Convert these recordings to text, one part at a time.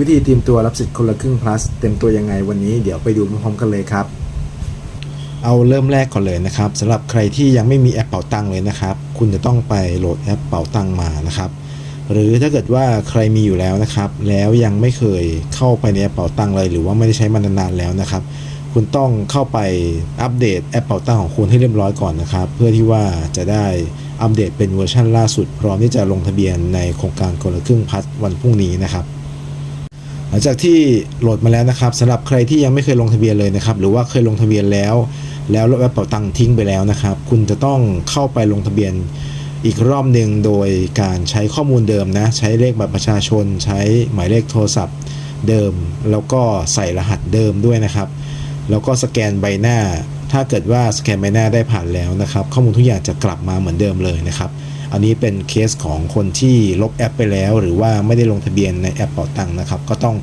วิธีเตรียมตัวรับสิทธิ์คนละครึ่ง plus เต็มตัวยังไงวันนี้เดี๋ยวไปดูพร้อมๆกันเลยครับ เอาเริ่มแรกก่อนเลยนะครับสำหรับใครที่ยังไม่มีแอปเป๋าตังเลยนะครับ คุณจะต้องไปโหลดแอปเป๋าตังมานะครับ หรือถ้าเกิดว่าใครมีอยู่แล้วนะครับ แล้วยังไม่เคยเข้าไปในแอปเป๋าตังเลย หรือว่าไม่ได้ใช้มานานๆแล้วนะครับ คุณต้องเข้าไปอัปเดตแอปเป๋าตังของคุณให้เรียบร้อยก่อนนะครับ เพื่อที่ว่าจะได้อัปเดตเป็นเวอร์ชันล่าสุด พร้อมที่จะลงทะเบียนในโครงการคนละครึ่งพัดวันพรุ่งนี้นะครับ หลังจากที่โหลดมาแล้วนะครับสำหรับใครที่ยังไม่เคยลงทะเบียนเลยนะครับหรือว่าเคยลงทะเบียนแล้ว แล้วลบแอปเป๋าตังค์ทิ้งไปแล้วนะครับ คุณจะต้องเข้าไปลงทะเบียนอีกรอบหนึ่งโดยการใช้ข้อมูลเดิมนะใช้เลขบัตรประชาชน ใช้หมายเลขโทรศัพท์เดิม แล้วก็ใส่รหัสเดิมด้วยนะครับ แล้วก็สแกนใบหน้า ถ้าเกิดว่าสแกนใบหน้าได้ผ่านแล้วนะครับ ข้อมูลทุกอย่างจะกลับมาเหมือนเดิมเลยนะครับ อันนี้เป็นเคสของคนที่ลบแอปไปแล้ว หรือว่าไม่ได้ลงทะเบียนในแอปเป๋าตังค์นะครับ ก็ต้อง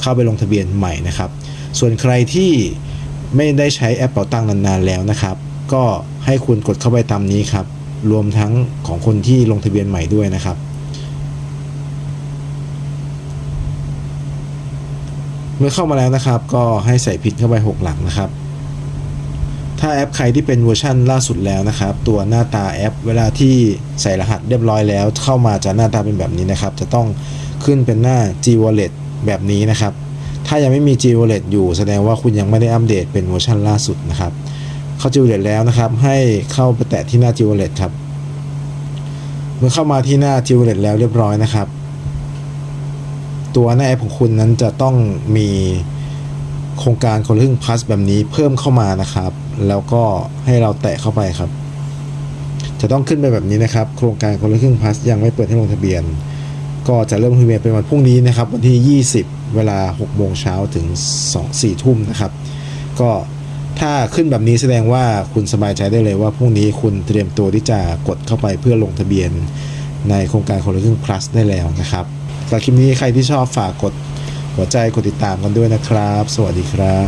เข้าไปลงทะเบียนใหม่นะครับ ส่วนใครที่ไม่ได้ใช้แอปเป๋าตังค์นานๆแล้วนะครับ ก็ให้คุณกดเข้าไปตามนี้ครับ รวมทั้งของคนที่ลงทะเบียนใหม่ด้วยนะครับเมื่อเข้ามาแล้วนะครับ ก็ให้ใส่พินเข้าไป 6 หลักนะครับ ถ้าแอปใครที่เป็นเวอร์ชันล่าสุดแล้วนะครับ ตัวหน้าตาแอป เวลาที่ใส่รหัสเรียบร้อยแล้ว เข้ามาจะหน้าตาเป็นแบบนี้นะครับ จะต้องขึ้นเป็นหน้า G Wallet แบบนี้นะครับ ถ้ายังไม่มี G Wallet อยู่แสดงว่าคุณยังไม่ได้อัปเดตเป็นเวอร์ชันล่าสุดนะครับ เข้า G Wallet แล้วนะครับ ให้เข้าไปแตะที่หน้า G Wallet ครับ เมื่อเข้ามาที่หน้า G Wallet แล้วเรียบร้อยนะครับ ตัวหน้าแอปของคุณนั้นจะต้องมีโครงการคนละครึ่ง plus แบบนี้เพิ่มเข้ามานะครับ แล้วก็ให้เราแตะเข้าไปครับ จะต้องขึ้นไปแบบนี้นะครับ โครงการคนละครึ่ง plus ยังไม่เปิดให้ลงทะเบียน ก็จะเริ่มลงทะเบียนเป็นวันพรุ่งนี้นะครับ วันที่ 20 เวลา6โมงเช้าถึง2 4ทุ่มนะครับ ก็ถ้าขึ้นแบบนี้แสดงว่าคุณสบายใจได้เลยว่าพรุ่งนี้คุณเตรียมตัวที่จะกดเข้าไปเพื่อลงทะเบียนในโครงการคนละครึ่ง plus ได้แล้วนะครับสำหรับคลิปนี้ใครที่ชอบฝากกดหัวใจกดติดตามกันด้วยนะครับ สวัสดีครับ